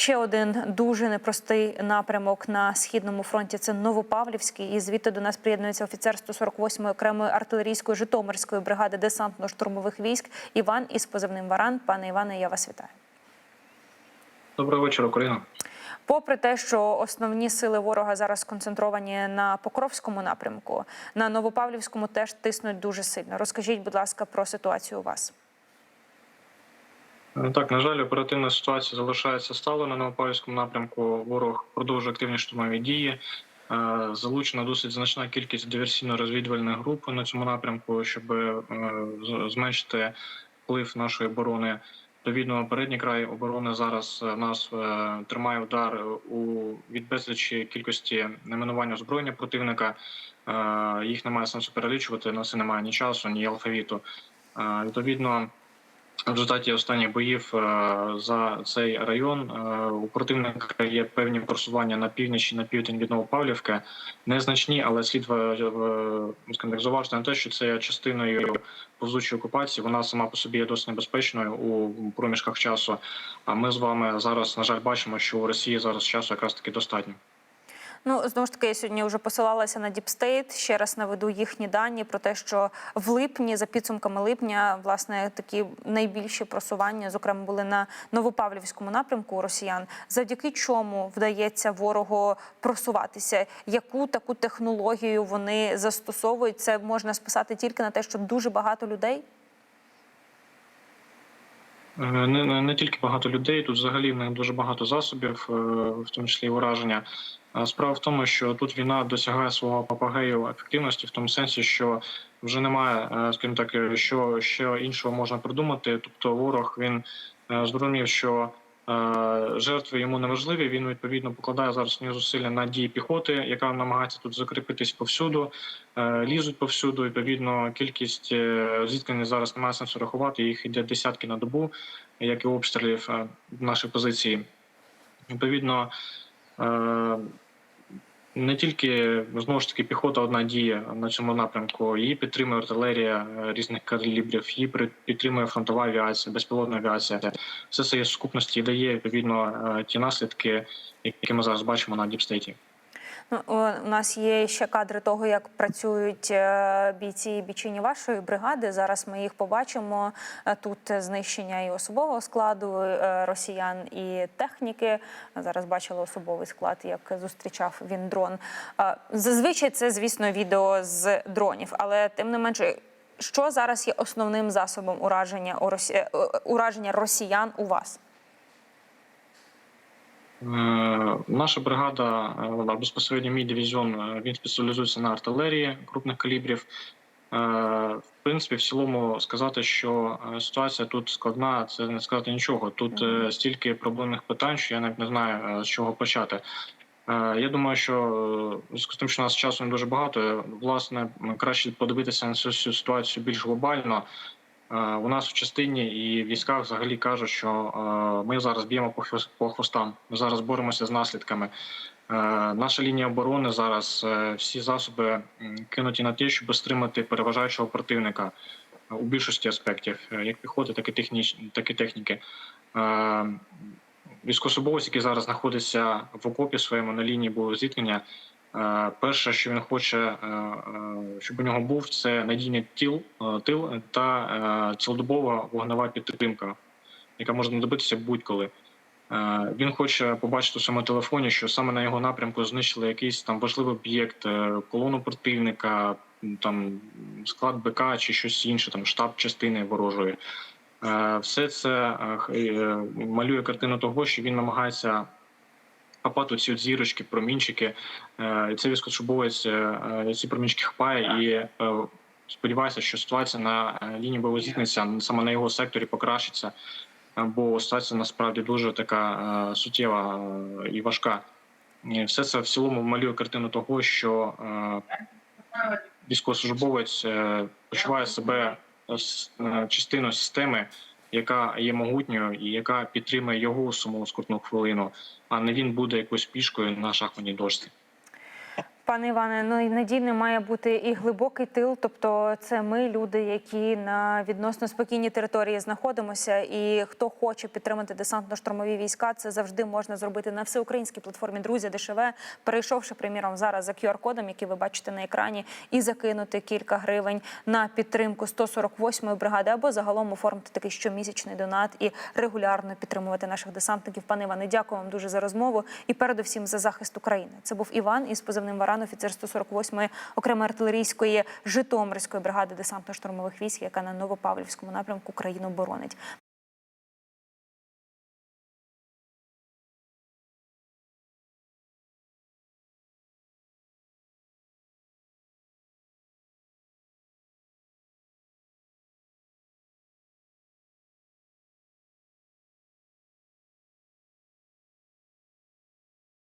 Ще один дуже непростий напрямок на східному фронті це Новопавлівський. І звідти до нас приєднується офіцер 148-ї окремої артилерійської Житомирської бригади десантно-штурмових військ Іван із позивним Варан. Пане Іване, я вас вітаю. Доброго вечора, Україна. Попри те, що основні сили ворога зараз сконцентровані на Покровському напрямку, на Новопавлівському теж тиснуть дуже сильно. Розкажіть, будь ласка, про ситуацію у вас. Е, Так, на жаль, оперативна ситуація залишається стало на Новопавлівському напрямку. Ворог продовжує активні штурмові дії. Е, Залучена досить значна кількість диверсійно-розвідувальних груп на цьому напрямку, щоб е, зменшити вплив нашої оборони. Відповідно, передній край оборони зараз е, нас тримає удар у від безлічі кількості найменування озброєння противника. Їх немає сенсу перелічувати. На це немає ні часу, ні алфавіту. Відповідно, в результаті останніх боїв е, за цей район е, у противника є певні просування на північ і на південь від Новопавлівки. Незначні, але слід скажімо так, зауважити на те, що це частиною повзучої окупації. Вона сама по собі є досить небезпечною у проміжках часу. А ми з вами зараз, на жаль, бачимо, що у Росії зараз часу якраз таки достатньо. Ну знову ж таки, я сьогодні вже посилалася на Діпстейт. Ще раз наведу їхні дані про те, що в липні, за підсумками липня, власне, такі найбільші просування, зокрема, були на Новопавлівському напрямку росіян. Завдяки чому вдається ворогу просуватися? Яку таку технологію вони застосовують? Це можна списати тільки на те, що дуже багато людей. Е, Не, не, не тільки багато людей, тут взагалі в них дуже багато засобів, е, в тому числі і ураження. Справа в тому, що тут війна досягає свого апогею ефективності, в тому сенсі, що вже немає, е, скажімо так, е, що ще іншого можна придумати. Тобто, ворог він е, зрозумів, що жертви йому не. Він відповідно покладає зараз свої зусилля на дії піхоти, яка намагається тут закріпитись повсюду, лізуть повсюду. Відповідно, кількість зіткнень зараз немає сенсу рахувати. Їх йде десятки на добу, як і обстрілів в позиції. Відповідно. Не тільки знову ж таки піхота одна діє на цьому напрямку. Її підтримує артилерія е, різних калібрів, її підтримує фронтова авіація, безпілотна авіація. Все це є сукупності і дає відповідно е, ті наслідки, які ми зараз бачимо на діпстейті. Ну, у нас є ще кадри того, як працюють е, бійці і бійчині вашої бригади. Зараз ми їх побачимо. Е, Тут знищення і особового складу е, росіян, і техніки. Зараз бачили особовий склад, як зустрічав він дрон. Зазвичай це, звісно, відео з дронів, але тим не менше. Що зараз є основним засобом ураження ураження росіян у вас? Е, Наша бригада е, безпосередньо мій дивізіон е, він спеціалізується на артилерії крупних калібрів. В принципі, в цілому сказати, що ситуація тут складна, це не сказати нічого. Тут стільки проблемних питань, що я навіть не знаю з чого почати. Я думаю, що з тим, що у нас часу не дуже багато, власне, краще подивитися на цю ситуацію більш глобально. Е, У нас в частині і в військах взагалі кажуть, що е, ми зараз б'ємо по хвос- по хвостам. Ми зараз боремося з наслідками. Е, Наша лінія оборони зараз всі засоби кинуті на те, щоб стримати переважаючого противника у більшості аспектів, як піхоти, так і техніч, так і техніки. Військовослужбовець, який зараз знаходиться в окопі своєму на лінії бойового зіткнення. Е, Перше, що він хоче, е, е, щоб у нього був, це надійний тіл, тил та цілодобова вогнева підтримка, яка може знадобитися будь-коли. Він хоче побачити у своєму телефоні, що саме на його напрямку знищили якийсь там важливий об'єкт, колону противника, там склад БК чи щось інше, там штаб частини ворожої. Все це малює картину того, що він намагається хапати ці зірочки, промінчики. Е, І це військовослужбовець е, е, ці промінчики хапає і сподівається, що ситуація на лінії зіткнення саме на його секторі покращиться, бо ситуація насправді дуже така суттєва і важка. І все це в цілому малює картину того, що військовослужбовець почуває себе частиною системи, яка є могутньою і яка підтримує його у саму скрутну хвилину, а не він буде якоюсь пішкою на шахматній дошці. Пане Іване, ну і надійним має бути і глибокий тил. Тобто, це ми, люди, які на відносно спокійній території знаходимося. І хто хоче підтримати десантно-штурмові війська, це завжди можна зробити на всеукраїнській платформі Друзі ДШВ, перейшовши приміром зараз за QR-кодом, який ви бачите на екрані, і закинути кілька гривень на підтримку 148-ї бригади, або загалом оформити такий щомісячний донат і регулярно підтримувати наших десантників. Пане Іване, дякую вам дуже за розмову і передусім за захист України. Це був Іван із позивним Варан, офіцер 148-ї окремої артилерійської Житомирської бригади десантно-штурмових військ, яка на Новопавлівському напрямку країну боронить.